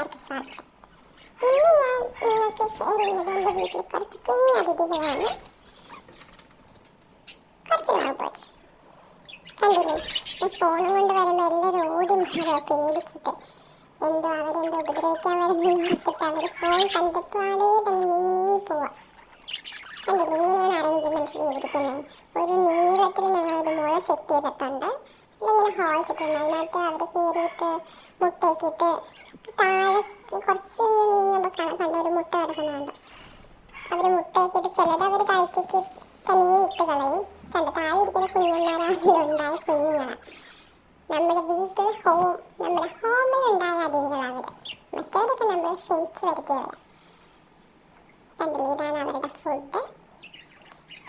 എല്ലാവർക്കും സ്വാഗതം ഇന്ന് ഞാൻ നിങ്ങൾക്ക് ഷെയർ ചെയ്യുന്നത് എന്റെ വീട്ടിൽ കുറച്ച് കുഞ്ഞു അതിഥികളാണ്. കുറച്ച് ലവ് കണ്ടില്ലേ? ഈ ഫോണും കൊണ്ട് വരുമ്പോൾ എല്ലാവരും ഓടി മാറുക പേടിച്ചിട്ട്. എന്തോ അവരെന്തോ ഉപദ്രവിക്കാൻ വരുന്നു അവർ ഫോൺ കണ്ടപ്പാടേ തന്നെ നീങ്ങി പോവാം കണ്ടില്ലേ? ഇങ്ങനെയാണ് അറേഞ്ച്മെന്റ്സ് ചെയ്തിരിക്കുന്നത് ഒരു നീളത്തിൽ ഞങ്ങളൊരു മുള സെറ്റ് ചെയ്തിട്ടുണ്ട്. ഇങ്ങനെ ഹോൾസ് ഇട്ടുണ്ട് അതിനകത്ത് അവർ കയറിയിട്ട് മുട്ടയൊക്കെയിട്ട് താഴെ കുറച്ച് നീങ്ങുമ്പോൾ കണ്ട ഒരു മുട്ട കിടക്കുന്നുണ്ട്. അവർ മുട്ടയൊക്കെ ചിലത് അവർ താഴത്തേക്ക് തനിയെ ഇട്ട് കളയും. കണ്ട് താഴെ ഇരിക്കുന്ന കുഞ്ഞന്മാരാണെങ്കിലുണ്ടായ കുഞ്ഞുങ്ങളാണ് നമ്മുടെ വീട്ടിൽ ഹോം നമ്മുടെ ഹോമിൽ ഉണ്ടായ അതിഥികളാണ് അവർ മറ്റേതൊക്കെ നമ്മൾ ക്ഷണിച്ചു വരുത്തിയവരാണ് കണ്ടില്ലേ? അവരുടെ ഫുഡ്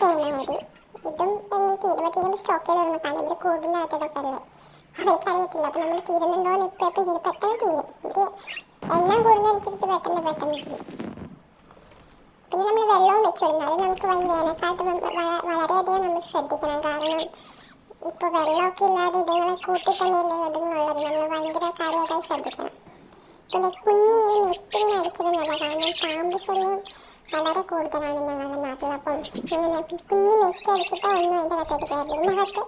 തേനാരി ഇതും എങ്ങനെ തീരുമ്പോൾ തീരുമ്പോൾ സ്റ്റോക്ക് ചെയ്ത് വരുമ്പോൾ കാരണം ഇവർ കൂടിനകത്തൊക്കെ അല്ലേ അവർക്ക് അറിയത്തില്ല. അപ്പോൾ നമ്മൾ തീരുന്നുണ്ടോയെന്ന് ഇപ്പോൾ എപ്പോഴും ചെയ്ത് പെട്ടെന്ന് തീരും. ഇത് എല്ലാം കൂടുന്നതനുസരിച്ച് പെട്ടെന്ന് പെട്ടെന്ന് തീരും. പിന്നെ നമ്മൾ വെള്ളവും വെച്ചിടുന്നു. അത് നമുക്ക് വേനൽക്കാലത്ത് വ- വ- വളരെയധികം നമ്മൾ ശ്രദ്ധിക്കണം. കാരണം ഇപ്പോൾ വെള്ളമൊക്കെ ഇല്ലാതെ ഇതുങ്ങളെ കൂട്ടി തന്നെയല്ലേ ഇതുങ്ങളുള്ളത്. നമ്മൾ ഭയങ്കര കാര്യമായിട്ട് ശ്രദ്ധിക്കണം. പിന്നെ കുഞ്ഞിങ്ങനെ നെറ്റിങ്ങനെ അടിച്ചിരുന്നല്ല കാരണം പാമ്പ് ശല്യം വളരെ കൂടുതലാണ് ഞങ്ങളുടെ നാട്ടിൽ. അപ്പം കുഞ്ഞിനെ കുഞ്ഞ് നെറ്റ് അടിച്ചിട്ട് ഒന്നും അതിന്റെ കത്തേക്ക് കയറില്ല. ഇതിനകത്ത്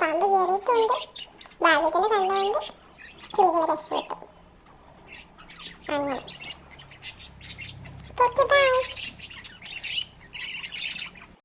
പാമ്പ് കയറിയിട്ടുണ്ട്. ഭാഗ്യത്തിന് കണ്ടുകൊണ്ട് കിളികൾ രക്ഷപ്പെട്ടു അങ്ങനെ ഓക്കെ ബൈ